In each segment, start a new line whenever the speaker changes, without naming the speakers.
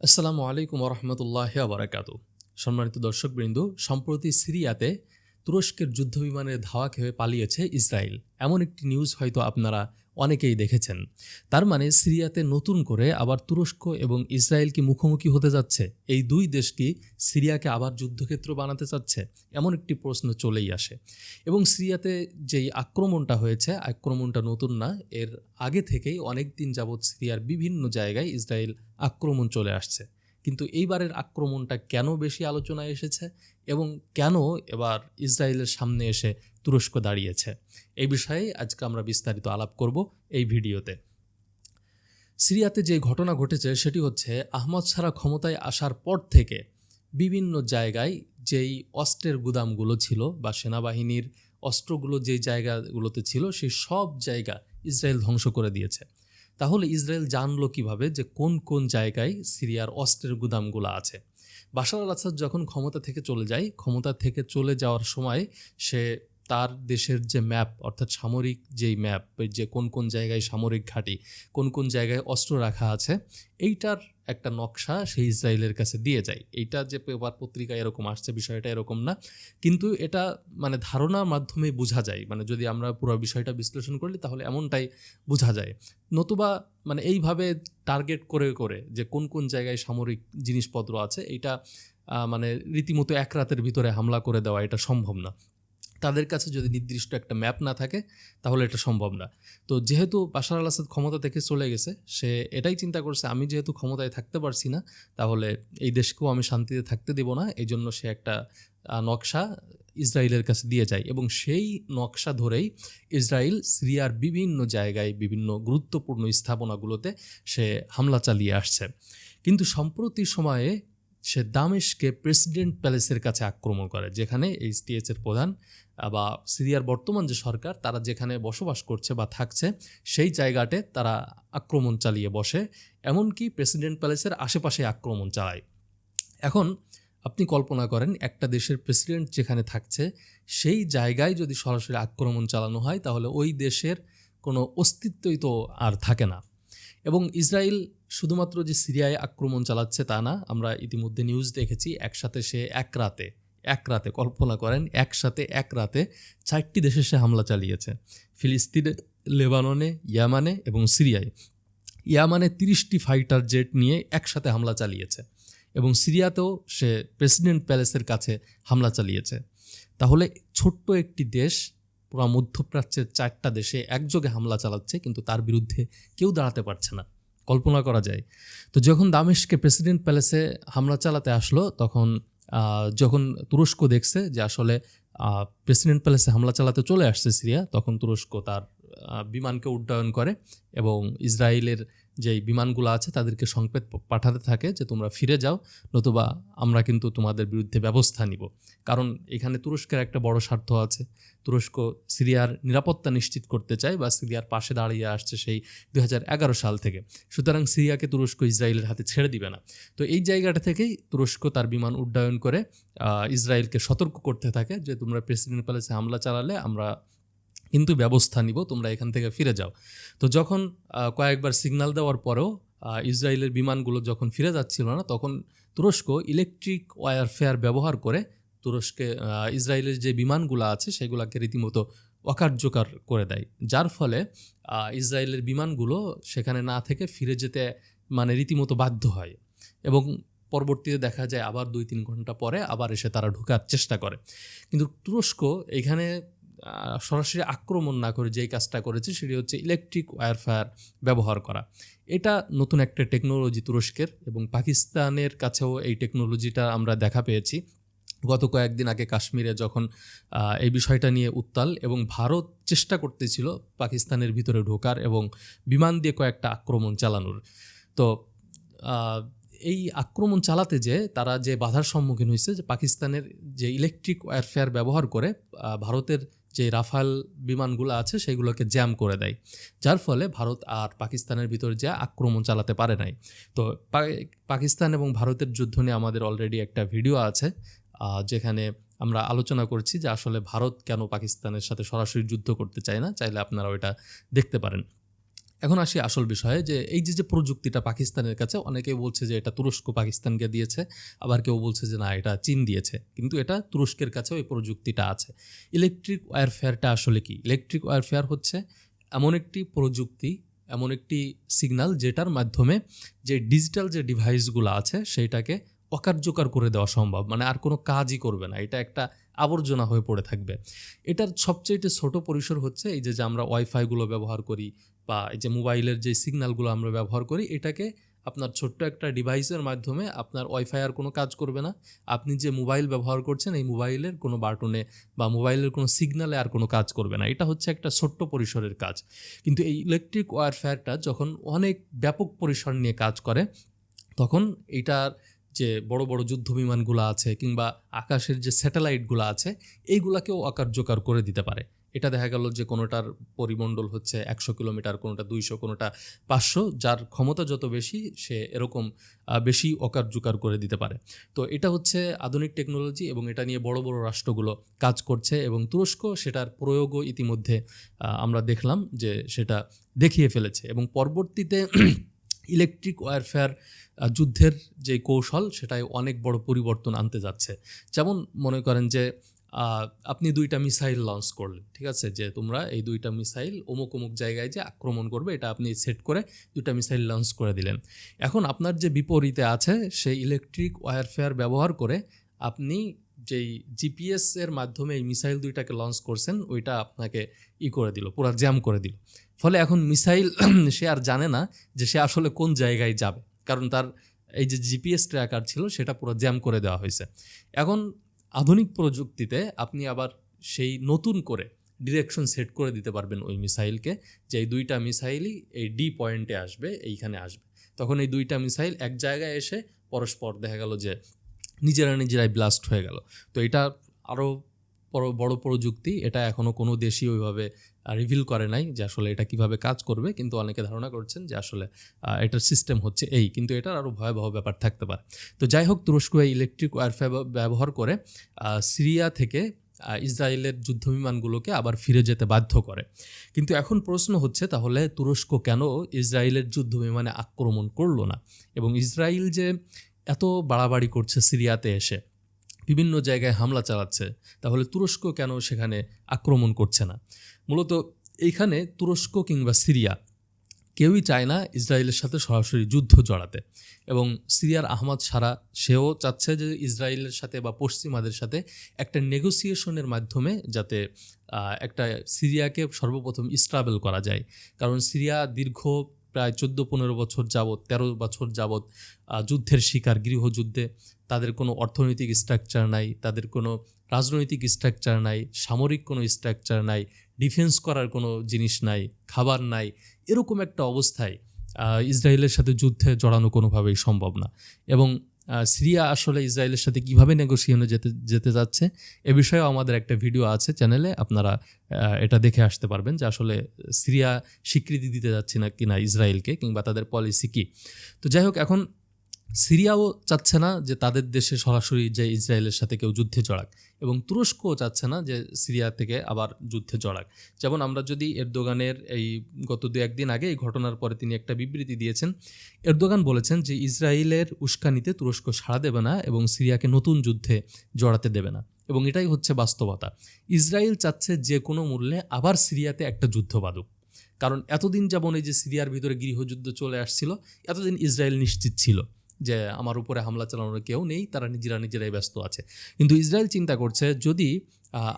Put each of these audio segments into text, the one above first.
আসসালামু আলাইকুম রহমতুল্লাহ আবরাকাত সম্মানিত দর্শকবৃন্দ, সম্প্রতি সিরিয়াতে তুরস্কের যুদ্ধ বিমানের ধাওয়া খেয়ে পালিয়েছে ইসরায়েল। এমন একটি নিউজ হয়তো আপনারা অনেকেই দেখেছেন। তার মানে সিরিয়াতে নতুন করে আবার তুরস্ক এবং ইসরায়েল কি মুখোমুখি হতে যাচ্ছে? এই দুই দেশ কি সিরিয়াকে আবার যুদ্ধক্ষেত্র বানাতে চাচ্ছে? এমন একটি প্রশ্ন চলেই আসে। এবং সিরিয়াতে যেই আক্রমণটা হয়েছে, আক্রমণটা নতুন না, এর আগে থেকেই অনেক দিন যাবৎ সিরিয়ার বিভিন্ন জায়গায় ইসরায়েল আক্রমণ চলে আসছে। কিন্তু এইবারের আক্রমণটা কেন বেশি আলোচনায় এসেছে? এবং কেন এবার ইসরায়েলের সামনে এসে তুরস্ক দাঁড়িয়েছে। এই বিষয়ে আজকে আমরা বিস্তারিত আলাপ করব এই ভিডিওতে। সিরিয়াতে যে ঘটনা ঘটেছে সেটি হচ্ছে, আহমদ সারা ক্ষমতায় আসার পর থেকে বিভিন্ন জায়গায় যেই অস্ত্রের গুদামগুলো ছিল বা সেনাবাহিনীর অস্ত্রগুলো যেই জায়গাগুলোতে ছিল, সেই সব জায়গা ইসরায়েল ধ্বংস করে দিয়েছে। তাহলে ইসরায়েল জানলো কীভাবে যে কোন কোন জায়গায় সিরিয়ার অস্ত্রের গুদামগুলো আছে? বাশার আল আসাদ যখন ক্ষমতা থেকে চলে যায়, ক্ষমতা থেকে চলে যাওয়ার সময় সে তার দেশের যে ম্যাপ, অর্থাৎ সামরিক যেই ম্যাপ, যে কোন কোন জায়গায় সামরিক ঘাঁটি, কোন কোন জায়গায় অস্ত্র রাখা আছে, এইটার একটা নকশা সেই ইসরায়েলের কাছে দিয়ে যায়। এইটা যে পেপার পত্রিকায় এরকম আসছে, বিষয়টা এরকম না। কিন্তু এটা মানে ধারণার মাধ্যমে বোঝা যায়। মানে যদি আমরা পুরো বিষয়টা বিশ্লেষণ করি, তাহলে এমনটাই বোঝা যায়। নতুবা মানে এইভাবে টার্গেট করে করে যে কোন কোন জায়গায় সামরিক জিনিসপত্র আছে, এইটা মানে রীতিমতো এক রাতের ভিতরে হামলা করে দেওয়া এটা সম্ভব না। তাদের কাছে যদি নির্দিষ্ট একটা ম্যাপ না থাকে, তাহলে এটা সম্ভব না। তো যেহেতু বাশার আল আসাদ ক্ষমতা থেকে চলে গেছে, সে এটাই চিন্তা করছে, আমি যেহেতু ক্ষমতায় থাকতে পারছি না, তাহলে এই দেশকেও আমি শান্তিতে থাকতে দেব না এই জন্য সে একটা নকশা ইসরায়েলের কাছে দিয়ে যায়। এবং সেই নকশা ধরেই ইসরায়েল, সিরিয়ার বিভিন্ন জায়গায় বিভিন্ন গুরুত্বপূর্ণ স্থাপনাগুলোতে সে হামলা চালিয়ে আসছে। কিন্তু সম্প্রতি সময়ে সে দামেশকে প্রেসিডেন্ট প্যালেসের কাছে আক্রমণ করে, যেখানে এইচটিএস এর প্রধান বা সিরিয়ার বর্তমান যে সরকার, তারা যেখানে বসবাস করছে বা থাকছে, সেই জায়গাতে তারা আক্রমণ চালিয়ে বসে, এমনকি প্রেসিডেন্ট প্যালেসের আশেপাশে আক্রমণ চালায়। এখন আপনি কল্পনা করেন, একটা দেশের প্রেসিডেন্ট যেখানে থাকছে, সেই জায়গায় যদি সরাসরি আক্রমণ চালানো হয়, তাহলে ওই দেশের কোনো অস্তিত্বই তো আর থাকে না। এবং ইসরায়েল শুধুমাত্র যে সিরিয়ায় আক্রমণ চালাচ্ছে তা না, আমরা ইতিমধ্যে নিউজ দেখেছি, একসাথে সে এক রাতে এক রাতে কল্পনা করেন, একসাথে এক রাতে চারটি দেশে সে হামলা চালিয়েছে। ফিলিস্তিন, লেবাননে, ইয়ামানে এবং সিরিয়ায়। ইয়ামানে তিরিশটি ফাইটার জেট নিয়ে একসাথে হামলা চালিয়েছে এবং সিরিয়াতেও সে প্রেসিডেন্ট প্যালেসের কাছে হামলা চালিয়েছে। তাহলে ছোট্ট একটি দেশ পুরো মধ্যপ্রাচ্যের চারটা দেশে একযোগে হামলা চালাচ্ছে, কিন্তু তার বিরুদ্ধে কেউ দাঁড়াতে পারছে না। কল্পনা করা যায়। তো যখন দামেশকে প্রেসিডেন্ট প্যালেসে হামলা চালাতে আসলো, তখন যখন তুরস্ক দেখছে যে আসলে প্রেসিডেন্ট প্যালেসে হামলা চালাতে চলে আসছে সিরিয়া, তখন তুরস্ক তার বিমানকে উড্ডয়ন করে এবং ইসরায়েলের যে বিমানগুলো আছে তাদেরকে সংকেত পাঠাতে থাকে যে তোমরা ফিরে যাও, নতুবা আমরা কিন্তু তোমাদের বিরুদ্ধে ব্যবস্থা নিব। কারণ এখানে তুরস্কের একটা বড় স্বার্থ আছে। তুরস্ক সিরিয়ার নিরাপত্তা নিশ্চিত করতে চায় বা সিরিয়ার পাশে দাঁড়িয়ে আসছে সেই দুই হাজার এগারো সাল থেকে। সুতরাং সিরিয়াকে তুরস্ক ইসরায়েলের হাতে ছেড়ে দিবে না। তো এই জায়গাটা থেকেই তুরস্ক তার বিমান উড্ডয়ন করে ইসরায়েলকে সতর্ক করতে থাকে যে তোমরা প্রেসিডেন্ট প্যালেসে হামলা চালালে আমরা কিন্তু ব্যবস্থা নিব, তোমরা এখান থেকে ফিরে যাও। তো যখন কয়েকবার সিগন্যাল দেওয়ার পরেও ইসরায়েলের বিমানগুলো যখন ফিরে যাচ্ছিল না, তখন তুরস্ক ইলেকট্রিক ওয়ারফেয়ার ব্যবহার করে তুরস্কে ইসরায়েলের যে বিমানগুলো আছে, সেগুলোকে রীতিমতো অকার্যকর করে দেয়। যার ফলে ইসরায়েলের বিমানগুলো সেখানে না থেকে ফিরে যেতে মানে রীতিমতো বাধ্য হয় এবং পরবর্তীতে দেখা যায় আবার দুই তিন ঘণ্টা পরে আবার এসে তারা ঢোকার চেষ্টা করে। কিন্তু তুরস্ক এখানে সরাসরি আক্রমণ না করে যেই কাজটা করেছে সেটি হচ্ছে ইলেকট্রিক ওয়ারফায়ার ব্যবহার করা। এটা নতুন একটা টেকনোলজি তুরস্কের এবং পাকিস্তানের কাছেও এই টেকনোলজিটা আমরা দেখা পেয়েছি। গত কয়েকদিন আগে কাশ্মীরে যখন এই বিষয়টা নিয়ে উত্তাল এবং ভারত চেষ্টা করতেছিল পাকিস্তানের ভিতরে ঢোকার এবং বিমান দিয়ে কয়েকটা আক্রমণ চালানোর। তো এই আক্রমণ চালাতে যে তারা যে বাধার সম্মুখীন হয়েছে যে পাকিস্তানের যে ইলেকট্রিক ওয়ারফেয়ার ব্যবহার করে ভারতের যে রাফাল বিমানগুলো আছে সেগুলোকে জ্যাম করে দেয়। যার ফলে ভারত আর পাকিস্তানের ভিতর যে আক্রমণ চালাতে পারে নাই। তো পাকিস্তান এবং ভারতের যুদ্ধ নিয়ে আমাদের অলরেডি একটা ভিডিও আছে যেখানে আমরা আলোচনা করছি যে আসলে ভারত কেন পাকিস্তানের সাথে সরাসরি যুদ্ধ করতে চায় না? চাইলে আপনারা ওইটা দেখতে পারেন। এখন আসি আসল বিষয়ে যে এই যে যে প্রযুক্তিটা পাকিস্তানের কাছে, অনেকেই বলছে যে এটা তুরস্ক পাকিস্তানকে দিয়েছে, আবার কেউ বলছে যে না, এটা চীন দিয়েছে। কিন্তু এটা তুরস্কের কাছেও এই প্রযুক্তিটা আছে। ইলেকট্রিক ওয়ারফেয়ারটা আসলে কি? ইলেকট্রিক ওয়ারফেয়ার হচ্ছে এমন একটি প্রযুক্তি, এমন একটি সিগন্যাল যেটার মাধ্যমে যে ডিজিটাল যে ডিভাইসগুলো আছে, সেইটাকে অকার্যকর করে দেওয়া সম্ভব। মানে আর কোনো কাজই করবে না। এটা একটা আবর্জনা হয়ে পড়ে থাকবে। এটার সবচেয়ে ছোট পরিসর হচ্ছে এই যে আমরা ওয়াইফাইগুলো ব্যবহার করি বা এই যে মোবাইলের যে সিগন্যালগুলো আমরা ব্যবহার করি, এটাকে আপনার ছোট্ট একটা ডিভাইসের মাধ্যমে আপনার ওয়াইফাই আর কোনো কাজ করবে না। আপনি যে মোবাইল ব্যবহার করছেন, এই মোবাইলের কোনো বাটনে বা মোবাইলের কোনো সিগনালে আর কোনো কাজ করবে না। এটা হচ্ছে একটা ছোট্ট পরিসরের কাজ। কিন্তু এই ইলেকট্রিক ওয়ারফেয়ারটা যখন অনেক ব্যাপক পরিসর নিয়ে কাজ করে, তখন এটার যে বড় বড় যুদ্ধ বিমানগুলো আছে কিংবা আকাশের যে স্যাটেলাইটগুলো আছে, এইগুলাকেও অকার্যকর করে দিতে পারে। এটা দেখা গেল যে কোনোটার পরিমণ্ডল হচ্ছে একশো কিলোমিটার, কোনোটা দুইশো, কোনোটা পাঁচশো, যার ক্ষমতা যত বেশি, সে এরকম বেশি অকার্যকর করে দিতে পারে। তো এটা হচ্ছে আধুনিক টেকনোলজি এবং এটা নিয়ে বড় বড় রাষ্ট্রগুলো কাজ করছে এবং তুরস্ক সেটার প্রয়োগও ইতিমধ্যে আমরা দেখলাম যে সেটা দেখিয়ে ফেলেছে এবং পরবর্তীতে ইলেকট্রিক ওয়ারফেয়ার যুদ্ধের যে কৌশল সেটাই অনেক বড় পরিবর্তন আনতে যাচ্ছে। যেমন মনে করেন যে আপনি দুইটা মিসাইল লঞ্চ করলেন, ঠিক আছে? যে তোমরা এই দুইটা মিসাইল অমুক অমুক জায়গায় যে আক্রমণ করবে, এটা আপনি সেট করে দুইটা মিসাইল লঞ্চ করে দিলেন। এখন আপনার যে বিপরীতে আছে, সেই ইলেকট্রিক ওয়ারফেয়ার ব্যবহার করে আপনি যেই জিপিএস এর মাধ্যমে এই মিসাইল দুইটাকে লঞ্চ করছেন, ওইটা আপনাকে ই করে দিল, পুরো জ্যাম করে দিল। ফলে এখন মিসাইল সে আর জানে না যে সে আসলে কোন জায়গায় যাবে। কারণ তার এই যে জিপিএস ট্র্যাকার ছিল, সেটা পুরো জ্যাম করে দেওয়া হয়েছে। এখন আধুনিক প্রযুক্তিতে আপনি আবার সেই নতুন করে ডিরেকশন সেট করে দিতে পারবেন ওই মিসাইলকে, যে এই দুইটা মিসাইলই এই ডি পয়েন্টে আসবে, এইখানে আসবে। তখন এই দুইটা মিসাইল এক জায়গায় এসে পরস্পর দেখা গেল যে নিজেরা নিজেরাই ব্লাস্ট হয়ে গেল। তো এটা আরও বড় প্রযুক্তি, এটা এখনও কোনো দেশই ওইভাবে রিভিল করে নাই যে আসলে এটা কীভাবে কাজ করবে, কিন্তু অনেকে ধারণা করছেন যে আসলে এটার সিস্টেম হচ্ছে এই, কিন্তু এটার আরও ভয়াবহ ব্যাপার থাকতে পারে। তো যাই হোক, তুরস্ক এই ইলেকট্রিক ওয়ারফেয়ার ব্যবহার করে সিরিয়া থেকে ইসরায়েলের যুদ্ধবিমানগুলোকে আবার ফিরে যেতে বাধ্য করে। কিন্তু এখন প্রশ্ন হচ্ছে, তাহলে তুরস্ক কেন ইসরায়েলের যুদ্ধবিমানে আক্রমণ করল না? এবং ইসরায়েল যে এত বাড়াবাড়ি করছে সিরিয়াতে এসে বিভিন্ন জায়গায় হামলা চালাচ্ছে, তাহলে তুরস্ক কেন সেখানে আক্রমণ করছে না? মূলত এইখানে তুরস্ক কিংবা সিরিয়া, কেউই চায় না ইসরায়েলের সাথে সরাসরি যুদ্ধ জড়াতে। এবং সিরিয়ার আহমদ সারা সেও চাচ্ছে যে ইসরায়েলের সাথে বা পশ্চিমাদের সাথে একটা নেগোসিয়েশনের মাধ্যমে যাতে একটা সিরিয়াকে সর্বপ্রথম স্ট্রাবেল করা যায়। কারণ সিরিয়া দীর্ঘ প্রায় চোদ্দ পনেরো বছর যাবৎ, তেরো বছর যাবৎ যুদ্ধের শিকার, গৃহযুদ্ধে তাদের কোনো অর্থনৈতিক স্ট্রাকচার নাই, তাদের কোনো রাজনৈতিক স্ট্রাকচার নাই, সামরিক কোনো স্ট্রাকচার নাই ডিফেন্স করার কোনো জিনিস নাই, খাবার নাই, এরকম একটা অবস্থায় ইসরায়েলের সাথে যুদ্ধে জড়ানো কোনোভাবেই সম্ভব না। এবং সিরিয়া আসলে ইসরায়েলের সাথে কীভাবে নেগোসিয়েশনে যেতে যেতে যাচ্ছে, এ বিষয়েও আমাদের একটা ভিডিও আছে চ্যানেলে আপনারা এটা দেখে আসতে পারবেন যে আসলে সিরিয়া স্বীকৃতি দিতে যাচ্ছে না কি না ইসরায়েলকে কিংবা তাদের পলিসি কী। তো যাই হোক, এখন সিরিয়াও চাচ্ছে না যে তাদের দেশে সরাসরি যে ইসরায়েলের সাথে কেউ যুদ্ধে জড়াক, এবং তুরস্কও চাচ্ছে না যে সিরিয়া থেকে আবার যুদ্ধে জড়াক। যেমন আমরা যদি এরদোগানের এই গত দু, একদিন আগে এই ঘটনার পরে তিনি একটা বিবৃতি দিয়েছেন, এরদোগান বলেছেন যে ইসরায়েলের উস্কানিতে তুরস্ক সাড়া দেবে না এবং সিরিয়াকে নতুন যুদ্ধে জড়াতে দেবে না। এবং এটাই হচ্ছে বাস্তবতা। ইসরায়েল চাচ্ছে যে কোনো মূল্যে আবার সিরিয়াতে একটা যুদ্ধ বাঁধুক। কারণ এতদিন যেমন এই যে সিরিয়ার ভিতরে গৃহযুদ্ধ চলে আসছিল, এতদিন ইসরায়েল নিশ্চিত ছিল। যে আমার উপরে হামলা চালানোর কেউ নেই, তারা নিজেরা নিজেরাই ব্যস্ত আছে। কিন্তু ইসরায়েল চিন্তা করছে, যদি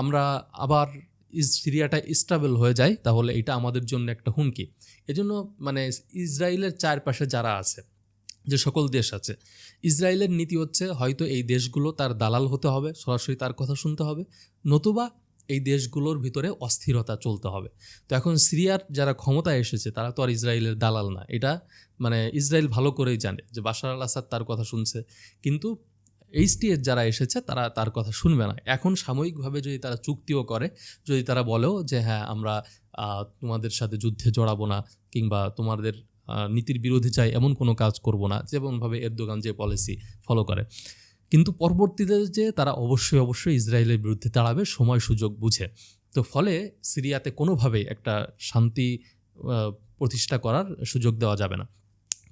আমরা আবার সিরিয়াটা স্টাবেল হয়ে যায়, তাহলে এটা আমাদের জন্য একটা হুমকি। এজন্য মানে ইসরায়েলের চারপাশে যারা আছে, যে সকল দেশ আছে, ইসরায়েলের নীতি হচ্ছে হয়তো এই দেশগুলো তার দালাল হতে হবে, সরাসরি তার কথা শুনতে হবে, নতুবা এই দেশগুলোর ভিতরে অস্থিরতা চলতে হবে। তো এখন সিরিয়ার যারা ক্ষমতায় এসেছে, তারা তো আর ইসরায়েলের দালাল না। এটা মানে ইসরায়েল ভালো করেই জানে যে বাশার আল আসাদ তার কথা শুনছে। কিন্তু এইচটিএস যারা এসেছে, তারা তার কথা শুনবে না। এখন সাময়িকভাবে যদি তারা চুক্তিও করে, যদি তারা বলেও যে হ্যাঁ আমরা তোমাদের সাথে যুদ্ধে জড়াবো না কিংবা তোমাদের নীতির বিরোধী চাই, এমন কোনো কাজ করব না। যেমনভাবে এরদোগান যে পলিসি ফলো করে। কিন্তু পরবর্তীতে যে তারা অবশ্যই অবশ্যই ইসরায়েলের বিরুদ্ধে দাঁড়াবে, সময় সুযোগ বুঝে। তো ফলে সিরিয়াতে কোনোভাবেই একটা শান্তি প্রতিষ্ঠা করার সুযোগ দেওয়া যাবে না।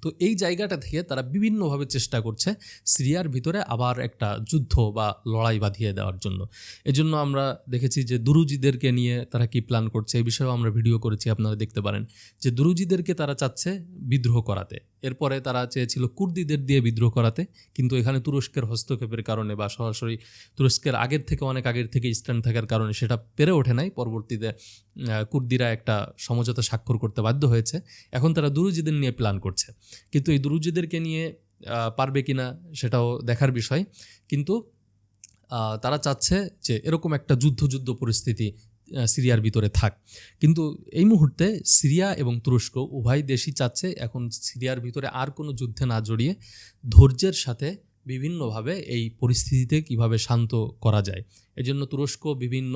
তো এই জায়গাটা থেকে তারা বিভিন্নভাবে চেষ্টা করছে সিরিয়ার ভিতরে আবার একটা যুদ্ধ বা লড়াই বাঁধিয়ে দেওয়ার জন্য। এজন্য আমরা দেখেছি যে দুরুজিদেরকে নিয়ে তারা কি প্ল্যান করছে এই বিষয়েও আমরা ভিডিও করেছি, আপনারা দেখতে পারেন। যে দুরুজিদেরকে তারা চাচ্ছে বিদ্রোহ করাতে। এরপরে তারা চেয়েছিল কুর্দিদের দিয়ে বিদ্রোহ করাতে, কিন্তু এখানে তুরস্কের হস্তক্ষেপের কারণে বা সরাসরি তুরস্কের আগের থেকে অনেক আগের থেকে স্ট্যান্ড থাকার কারণে সেটা পেরে ওঠে নাই। পরবর্তীতে কুর্দিরা একটা সমঝোতা স্বাক্ষর করতে বাধ্য হয়েছে। এখন তারা দুরুজিদের নিয়ে প্ল্যান করছে। কিন্তু এই দুরুজিদেরকে নিয়ে পারবে কিনা সেটাও দেখার বিষয়। কিন্তু তারা চাচ্ছে যে এরকম একটা যুদ্ধ যুদ্ধ পরিস্থিতি সিরিয়ার ভিতরে থাক। কিন্তু এই মুহূর্তে সিরিয়া এবং তুরস্ক উভয় দেশই চাচ্ছে এখন সিরিয়ার ভিতরে আর কোনো যুদ্ধে না জড়িয়ে ধৈর্যের সাথে বিভিন্নভাবে এই পরিস্থিতিতে কীভাবে শান্ত করা যায়। এজন্য তুরস্ক বিভিন্ন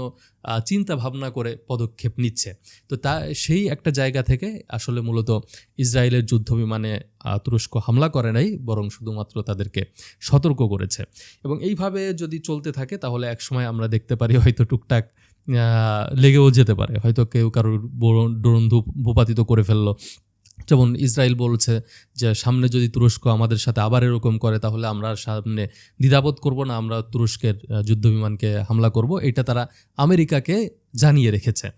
চিন্তা ভাবনা করে পদক্ষেপ নিচ্ছে। তো তা, সেই একটা জায়গা থেকে আসলে মূলত ইসরায়েলের যুদ্ধ বিমানে তুরস্ক হামলা করে নাই, বরং শুধুমাত্র তাদেরকে সতর্ক করেছে। এবং এইভাবে যদি চলতে থাকে, তাহলে একসময় আমরা দেখতে পারি হয়তো টুকটাক লেগেও যেতে পারে। হয়তো কেউ কারোর ড্রোন ভূপাতিত করে ফেলল। যেমন ইসরায়েল বলছে যে, সামনে যদি তুরস্ক আমাদের সাথে আবার এরকম করে, তাহলে আমরা সামনে দ্বিধাবোধ করব না। আমরা তুরস্কের যুদ্ধবিমানকে হামলা করব। এটা তারা আমেরিকাকে জানিয়ে রেখেছে।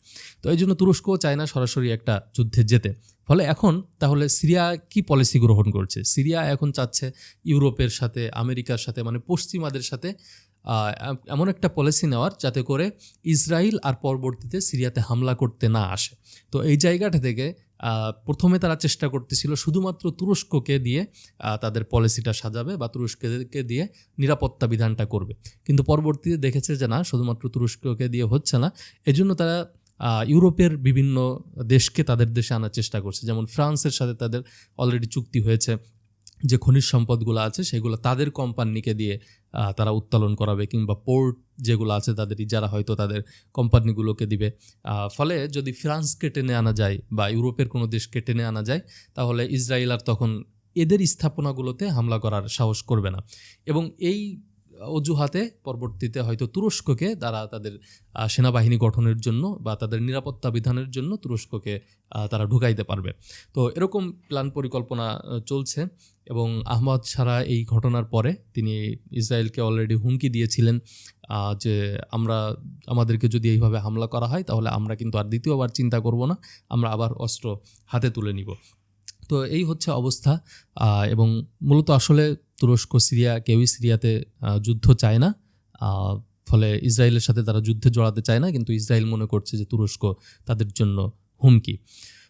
তো এই জন্য তুরস্কও চায় না সরাসরি একটা যুদ্ধে যেতে। ফলে এখন তাহলে সিরিয়া কি পলিসি গ্রহণ করছে? সিরিয়া এখন চাচ্ছে ইউরোপের সাথে, আমেরিকার সাথে মানে পশ্চিমাদের সাথে এমন একটা পলিসি নেওয়ার যাতে করে ইসরায়েল আর পরবর্তীতে সিরিয়াতে হামলা করতে না আসে। তো এই জায়গাটা থেকে প্রথমে তারা চেষ্টা করতেছিল শুধুমাত্র তুরস্ককে দিয়ে তাদের পলিসিটা সাজাবে বা তুরস্ককে দিয়ে নিরাপত্তা বিধানটা করবে। কিন্তু পরবর্তীতে দেখেছে যে না, শুধুমাত্র তুরস্ককে দিয়ে হচ্ছে না। এজন্য তারা ইউরোপের বিভিন্ন দেশকে তাদের দেশে আনার চেষ্টা করছে। যেমন ফ্রান্সের সাথে তাদের অলরেডি চুক্তি হয়েছে যে খনিজ সম্পদগুলো আছে, সেগুলো তাদের কোম্পানিকে দিয়ে তারা উত্তোলন করাবে কিংবা পোর্ট যেগুলো আছে তাদের যারা হয়তো তাদের কোম্পানিগুলোকে দিবে। ফলে যদি ফ্রান্সকে টেনে আনা যায় বা ইউরোপের কোনো দেশকে টেনে আনা যায়, তাহলে ইসরায়েল আর তখন এদের স্থাপনাগুলোতে হামলা করার সাহস করবে না। এবং এই অজুহাতে পরবর্তীতে হয়তো তুরস্ককে তারা তাদের সেনাবাহিনী গঠনের জন্য বা তাদের নিরাপত্তা বিধানের জন্য তুরস্ককে তারা ঢুকাইতে পারবে। তো এরকম প্ল্যান পরিকল্পনা চলছে এবং আহমদ সারা এই ঘটনার পরে তিনি ইসরায়েলকে অলরেডি হুমকি দিয়েছিলেন যে আমরা, আমাদেরকে যদি এইভাবে হামলা করা হয় তাহলে আমরা কিন্তু আর দ্বিতীয়বার চিন্তা করব না, আমরা আবার অস্ত্র হাতে তুলে নিব। তো এই হচ্ছে অবস্থা। এবং মূলত আসলে তুরস্ক, সিরিয়া, কেউই সিরিয়াতে যুদ্ধ চায় না। ফলে ইসরায়েলের সাথে তারা যুদ্ধে জড়াতে চায় না, কিন্তু ইসরায়েল মনে করছে যে তুরস্ক তাদের জন্য হুমকি।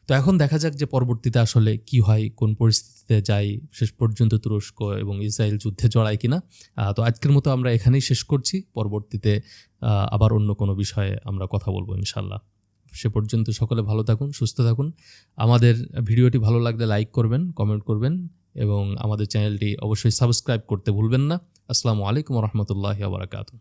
তো এখন দেখা যাক যে পরবর্তীতে আসলে কি হয়, কোন পরিস্থিতিতে যায়, শেষ পর্যন্ত তুরস্ক এবং ইসরায়েল যুদ্ধে জড়ায় কিনা। তো আজকের মতো আমরা এখানেই শেষ করছি। পরবর্তীতে আবার অন্য কোনো বিষয়ে আমরা কথা বলব ইনশাল্লাহ সে পর্যন্ত সকলে ভালো থাকুন, সুস্থ থাকুন। আমাদের ভিডিওটি ভালো লাগলে লাইক করবেন, কমেন্ট করবেন এবং আমাদের চ্যানেলটি অবশ্যই সাবস্ক্রাইব করতে ভুলবেন না। আসসালামু আলাইকুম রহমতুল্লাহ বারাকাতু